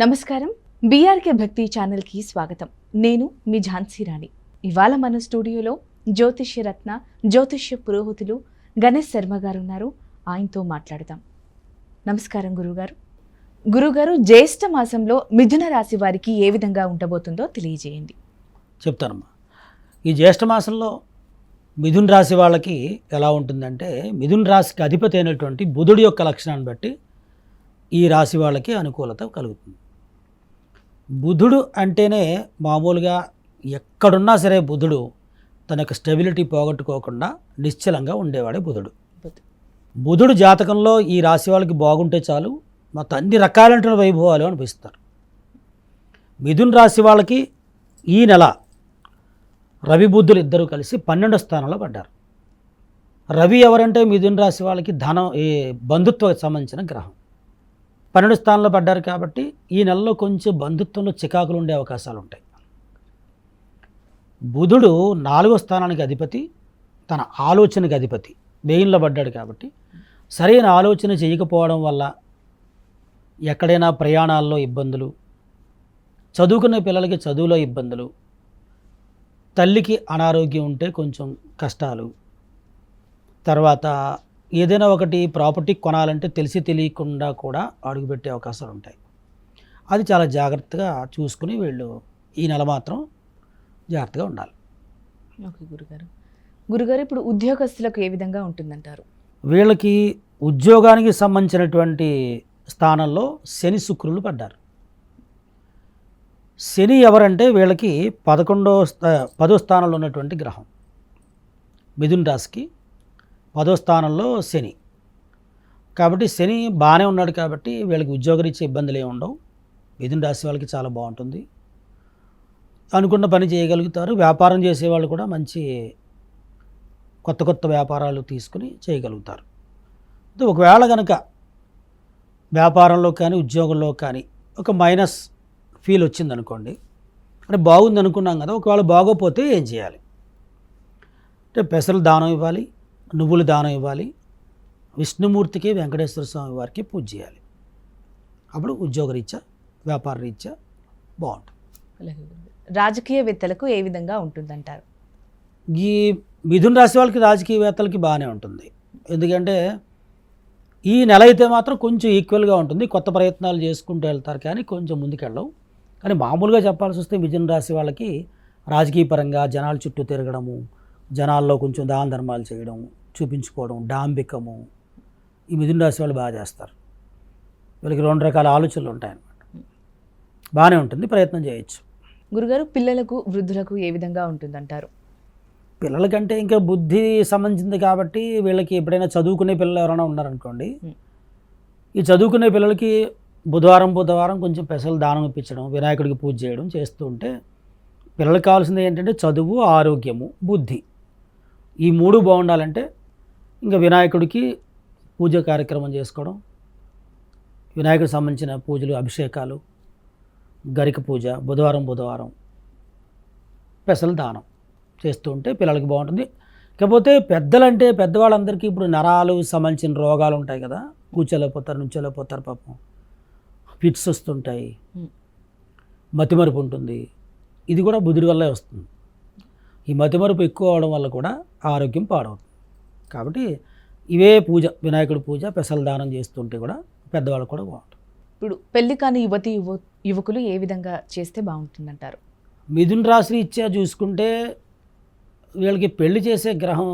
నమస్కారం. బీఆర్కే భక్తి ఛానల్కి స్వాగతం. నేను మీ ఝాన్సీ రాణి. ఇవాళ మన స్టూడియోలో జ్యోతిష్య రత్న జ్యోతిష్య పురోహితులు గణేష్ శర్మ గారు ఉన్నారు ఆయనతో మాట్లాడదాం. నమస్కారం గురుగారు. గురుగారు జ్యేష్ఠ మాసంలో మిథున రాశి వారికి ఏ విధంగా ఉండబోతుందో తెలియజేయండి. చెప్తానమ్మా. ఈ జ్యేష్ఠ మాసంలో మిథున్ రాశి వాళ్ళకి ఎలా ఉంటుందంటే మిథున్ రాశికి అధిపతి అయినటువంటి బుధుడి యొక్క లక్షణాన్ని బట్టి ఈ రాశి వాళ్ళకి అనుకూలత కలుగుతుంది. బుధుడు అంటేనే మామూలుగా ఎక్కడున్నా సరే బుధుడు తన యొక్క స్టెబిలిటీ పోగొట్టుకోకుండా నిశ్చలంగా ఉండేవాడే బుధుడు. బుధ- బుధుడు జాతకంలో ఈ రాశి వాళ్ళకి బాగుంటే చాలు మొత్తం అన్ని రకాలైన వైభవాలు అనిపిస్తారు. మిథున్ రాశి వాళ్ళకి ఈ నెల రవి బుద్ధులు ఇద్దరూ కలిసి పన్నెండో స్థానంలో పడ్డారు. రవి ఎవరంటే మిథున్ రాశి వాళ్ళకి ధనం ఈ బంధుత్వకు సంబంధించిన గ్రహం. పన్నెండు స్థానంలో పడ్డారు కాబట్టి ఈ నెలలో కొంచెం బంధుత్వంలో చికాకులు ఉండే అవకాశాలు ఉంటాయి. బుధుడు నాలుగో స్థానానికి అధిపతి తన ఆలోచనకి అధిపతి మెయిన్లో పడ్డాడు కాబట్టి సరైన ఆలోచన చేయకపోవడం వల్ల ఎక్కడైనా ప్రయాణాల్లో ఇబ్బందులు చదువుకునే పిల్లలకి చదువులో ఇబ్బందులు తల్లికి అనారోగ్యం ఉంటే కొంచెం కష్టాలు తర్వాత ఏదైనా ఒకటి ప్రాపర్టీ కొనాలంటే తెలిసి తెలియకుండా కూడా అడుగుపెట్టే అవకాశాలు ఉంటాయి. అది చాలా జాగ్రత్తగా చూసుకుని వీళ్ళు ఈ నెల మాత్రం జాగ్రత్తగా ఉండాలి. ఓకే గురుగారు. గురుగారు ఇప్పుడు ఉద్యోగస్తులకు ఏ విధంగా ఉంటుందంటారు? వీళ్ళకి ఉద్యోగానికి సంబంధించినటువంటి స్థానంలో శని శుక్రులు పడ్డారు. శని ఎవరంటే వీళ్ళకి పదకొండో స్థా- పదో స్థానంలో ఉన్నటువంటి గ్రహం. మిథున్ రాశికి పదో స్థానంలో శని. కాబట్టి శని బాగానే ఉన్నాడు కాబట్టి వీళ్ళకి ఉద్యోగరీత్యా ఇబ్బందులు ఏమి ఉండవు. మిథున్ రాశి వాళ్ళకి చాలా బాగుంటుంది. అనుకున్న పని చేయగలుగుతారు. వ్యాపారం చేసేవాళ్ళు కూడా మంచి కొత్త కొత్త వ్యాపారాలు తీసుకుని చేయగలుగుతారు. ఒకవేళ కనుక వ్యాపారంలో కానీ ఉద్యోగంలో కానీ ఒక మైనస్ ఫీల్ వచ్చిందనుకోండి అంటే బాగుంది అనుకున్నాం కదా ఒకవేళ బాగోపోతే ఏం చేయాలి? అంటే పెసలు దానం ఇవ్వాలి నువ్వులు దానం ఇవ్వాలి విష్ణుమూర్తికి వెంకటేశ్వర స్వామి వారికి పూజ చేయాలి. అప్పుడు ఉద్యోగరీత్యా వ్యాపార రీత్యా బాగుంటుంది. రాజకీయవేత్తలకు ఏ విధంగా ఉంటుందంటారు? ఈ మిథున రాశి వాళ్ళకి రాజకీయవేత్తలకి బాగానే ఉంటుంది. ఎందుకంటే ఈ నెల అయితే మాత్రం కొంచెం ఈక్వల్గా ఉంటుంది. కొత్త ప్రయత్నాలు చేసుకుంటూ వెళ్తారు కానీ కొంచెం ముందుకెళ్ళవు. కానీ మామూలుగా చెప్పాల్సి వస్తే మిథున రాశి వాళ్ళకి రాజకీయ పరంగా జనాల చుట్టూ తిరగడము జనాల్లో కొంచెం దాన ధర్మాలు చేయడం చూపించుకోవడం డాంబికము ఈ మిథున రాశి వాళ్ళు బాగా చేస్తారు. వీళ్ళకి రెండు రకాల ఆలోచనలు ఉంటాయన్నమాట. బాగానే ఉంటుంది ప్రయత్నం చేయొచ్చు. గురుగారు పిల్లలకు వృద్ధులకు ఏ విధంగా ఉంటుందంటారు? పిల్లలకంటే ఇంకా బుద్ధి సంబంధించింది కాబట్టి వీళ్ళకి ఎప్పుడైనా చదువుకునే పిల్లలు ఎవరైనా ఉన్నారనుకోండి. ఈ చదువుకునే పిల్లలకి బుధవారం బుధవారం కొంచెం పెసలు దానం ఇప్పించడం వినాయకుడికి పూజ చేయడం చేస్తూ ఉంటే పిల్లలకు కావాల్సింది ఏంటంటే చదువు ఆరోగ్యము బుద్ధి. ఈ మూడు బాగుండాలంటే ఇంకా వినాయకుడికి పూజ కార్యక్రమం చేసుకోవడం వినాయకుడికి సంబంధించిన పూజలు అభిషేకాలు గరిక పూజ బుధవారం బుధవారం. పెసలు దానం చేస్తూ ఉంటే పిల్లలకి బాగుంటుంది. కాకపోతే పెద్దలంటే పెద్దవాళ్ళందరికీ ఇప్పుడు నరాలు సంబంధించిన రోగాలు ఉంటాయి కదా కూర్చోలేకపోతారు నుంచోలేకపోతారు పాపం. ఫిట్స్ వస్తుంటాయి. మతిమరుపు ఉంటుంది. ఇది కూడా బుధుడి వల్లే వస్తుంది. ఈ మతిమరుపు ఎక్కువ అవడం వల్ల కూడా ఆరోగ్యం పాడవుతుంది. కాబట్టి ఇవే పూజ వినాయకుడి పూజ పెసలు దానం చేస్తుంటే కూడా పెద్దవాళ్ళకు కూడా బాగుంటుంది ఇప్పుడు పెళ్ళి కాని యువతి యువ యువకులు ఏ విధంగా చేస్తే బాగుంటుందంటారు? మిథున్ రాశి ఇచ్చా చూసుకుంటే వీళ్ళకి పెళ్ళి చేసే గ్రహం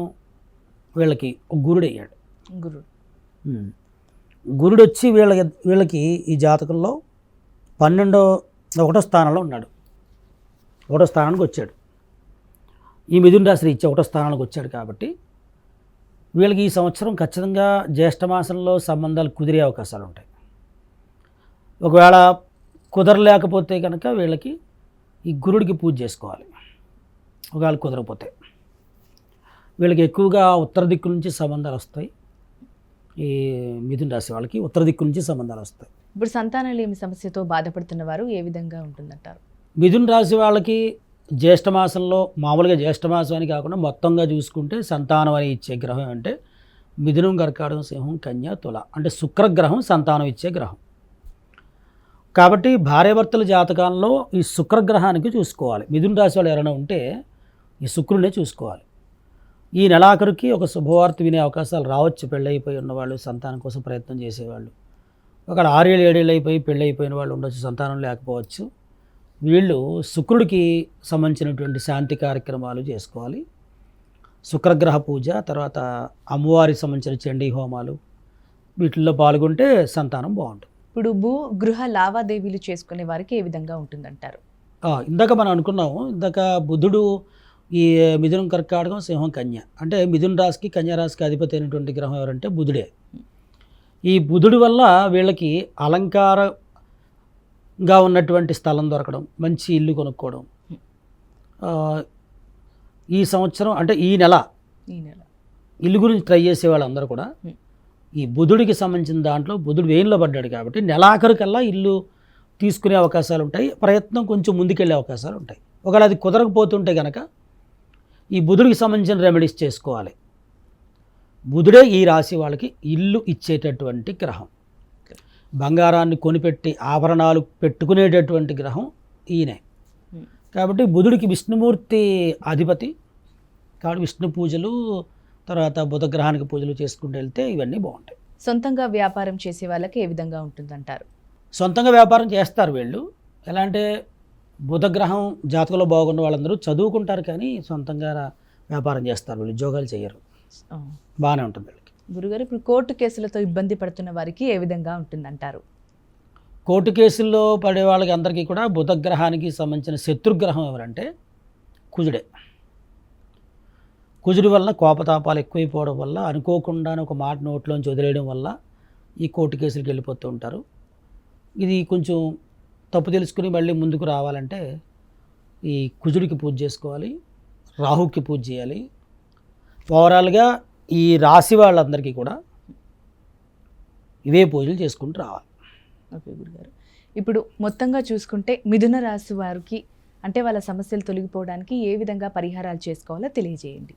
వీళ్ళకి ఒక గురుడు అయ్యాడు. గురు ఉమ్. గురుడు వచ్చి వీళ్ళకి వీళ్ళకి ఈ జాతకంలో పన్నెండో ఒకటో స్థానంలో ఉన్నాడు. ఒకటో స్థానానికి వచ్చాడు. ఈ మిథున రాశి ఇచ్చే ఒకటో స్థానానికి వచ్చాడు కాబట్టి వీళ్ళకి ఈ సంవత్సరం ఖచ్చితంగా జ్యేష్ఠ మాసంలో సంబంధాలు కుదిరే అవకాశాలు ఉంటాయి. ఒకవేళ కుదరలేకపోతే కనుక వీళ్ళకి ఈ గురుడికి పూజ చేసుకోవాలి. ఒకవేళ కుదరకపోతే. వీళ్ళకి ఎక్కువగా ఉత్తర దిక్కు నుంచి సంబంధాలు వస్తాయి. ఈ మిథున రాశి వాళ్ళకి ఉత్తర దిక్కు నుంచి సంబంధాలు వస్తాయి. ఇప్పుడు సంతానలేమి సమస్యతో బాధపడుతున్న వారు ఏ విధంగా ఉంటుందంటారు? మిథున రాశి వాళ్ళకి జ్యేష్ఠ మాసంలో మామూలుగా జ్యేష్ఠ మాసం అని కాకుండా మొత్తంగా చూసుకుంటే సంతానం అని ఇచ్చే గ్రహం అంటే మిథునం కర్కాటకం సింహం కన్య తుల. అంటే శుక్రగ్రహం సంతానం ఇచ్చే గ్రహం. కాబట్టి భార్యాభర్తల జాతకాల్లో ఈ శుక్రగ్రహానికి చూసుకోవాలి. మిథున రాశి వాళ్ళు ఎవరైనా ఉంటే ఈ శుక్రుడినే చూసుకోవాలి. ఈ నెలాఖరుకి ఒక శుభవార్త వినే అవకాశాలు రావచ్చు. పెళ్ళైపోయి ఉన్నవాళ్ళు సంతానం కోసం ప్రయత్నం చేసేవాళ్ళు. ఒక ఆరేళ్ళు ఏడేళ్ళు అయిపోయి పెళ్ళైపోయిన వాళ్ళు ఉండొచ్చు సంతానం లేకపోవచ్చు. వీళ్ళు శుక్రుడికి సంబంధించినటువంటి శాంతి కార్యక్రమాలు చేసుకోవాలి. శుక్రగ్రహ పూజ తర్వాత అమ్మవారికి సంబంధించిన చండీ హోమాలు వీటిల్లో పాల్గొంటే సంతానం బాగుంటుంది. ఇప్పుడు భూ గృహ లావాదేవీలు చేసుకునే వారికి ఏ విధంగా ఉంటుందంటారు? ఇందాక మనం అనుకున్నాము ఇందాక బుధుడు ఈ మిథునం కర్కాటకం సింహం కన్య. అంటే మిథున రాశికి కన్యా రాశికి అధిపతి అయినటువంటి గ్రహం ఎవరంటే బుధుడే. ఈ బుధుడి వల్ల వీళ్ళకి అలంకారంగా ఉన్నటువంటి స్థలం దొరకడం మంచి ఇల్లు కొనుక్కోవడం. ఈ సంవత్సరం అంటే ఈ నెల ఈ నెల. ఇల్లు గురించి ట్రై చేసే వాళ్ళందరూ కూడా. ఈ బుధుడికి సంబంధించిన దాంట్లో బుధుడు వేయిలో పడ్డాడు కాబట్టి నెలాఖరుకల్లా ఇల్లు తీసుకునే అవకాశాలు ఉంటాయి ప్రయత్నం కొంచెం ముందుకెళ్ళే అవకాశాలు ఉంటాయి ఒకవేళ అది కుదరకపోతుంటే కనుక ఈ బుధుడికి సంబంధించిన రెమెడీస్ చేసుకోవాలి. బుధుడే ఈ రాశి వాళ్ళకి ఇల్లు ఇచ్చేటటువంటి గ్రహం. బంగారాన్ని కొనిపెట్టి ఆభరణాలు పెట్టుకునేటటువంటి గ్రహం ఈయనే. కాబట్టి బుధుడికి విష్ణుమూర్తి అధిపతి. కాబట్టి విష్ణు పూజలు తర్వాత బుధగ్రహానికి పూజలు చేసుకుంటూ వెళ్తే ఇవన్నీ బాగుంటాయి. సొంతంగా వ్యాపారం చేసే వాళ్ళకి ఏ విధంగా ఉంటుందంటారు? సొంతంగా వ్యాపారం చేస్తారు వీళ్ళు. ఎలా అంటే బుధగ్రహం జాతకంలో బాగున్న వాళ్ళందరూ చదువుకుంటారు కానీ సొంతంగా వ్యాపారం చేస్తారు. వీళ్ళు ఉద్యోగాలు చేయరు. బాగానే ఉంటుంది వీళ్ళకి. గురుగారు ఇప్పుడు కోర్టు కేసులతో ఇబ్బంది పడుతున్న వారికి ఏ విధంగా ఉంటుందంటారు? కోర్టు కేసుల్లో పడే వాళ్ళకి అందరికీ కూడా బుధగ్రహానికి సంబంధించిన శత్రుగ్రహం ఎవరంటే కుజుడే. కుజుడి వలన కోపతాపాలు ఎక్కువైపోవడం వల్ల అనుకోకుండానే ఒక మాట నోట్లోంచి వదిలేయడం వల్ల ఈ కోర్టు కేసులకు వెళ్ళిపోతూ ఉంటారు. ఇది కొంచెం తప్పు తెలుసుకుని మళ్ళీ ముందుకు రావాలంటే ఈ కుజుడికి పూజ చేసుకోవాలి రాహుకి పూజ చేయాలి. ఓవరాల్గా ఈ రాశి వాళ్ళందరికీ కూడా ఇవే పూజలు చేసుకుంటూ రావాలి. ఓకే గురుగారు. ఇప్పుడు మొత్తంగా చూసుకుంటే మిథున రాశి వారికి అంటే వాళ్ళ సమస్యలు తొలగిపోవడానికి ఏ విధంగా పరిహారాలు చేసుకోవాలో తెలియజేయండి.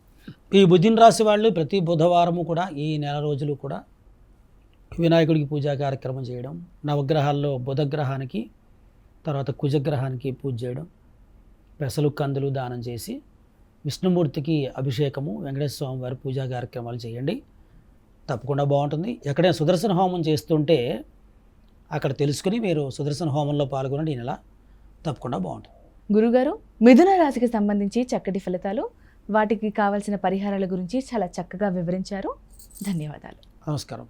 ఈ బుధిన్ రాశి వాళ్ళు ప్రతి బుధవారము కూడా ఈ నెల రోజులు కూడా వినాయకుడికి పూజా కార్యక్రమం చేయడం నవగ్రహాల్లో బుధగ్రహానికి తర్వాత కుజగ్రహానికి పూజ చేయడం పెసలు కందులు దానం చేసి విష్ణుమూర్తికి అభిషేకము వెంకటేశ్వర స్వామి వారి పూజా కార్యక్రమాలు చేయండి. తప్పకుండా బాగుంటుంది. ఎక్కడైనా సుదర్శన హోమం చేస్తుంటే అక్కడ తెలుసుకుని మీరు సుదర్శన హోమంలో పాల్గొనండి ఈ నెల. తప్పకుండా బాగుంటుంది. గురుగారు మిథున రాశికి సంబంధించి చక్కటి ఫలితాలు వాటికి కావాల్సిన పరిహారాల గురించి చాలా చక్కగా వివరించారు. ధన్యవాదాలు. నమస్కారం.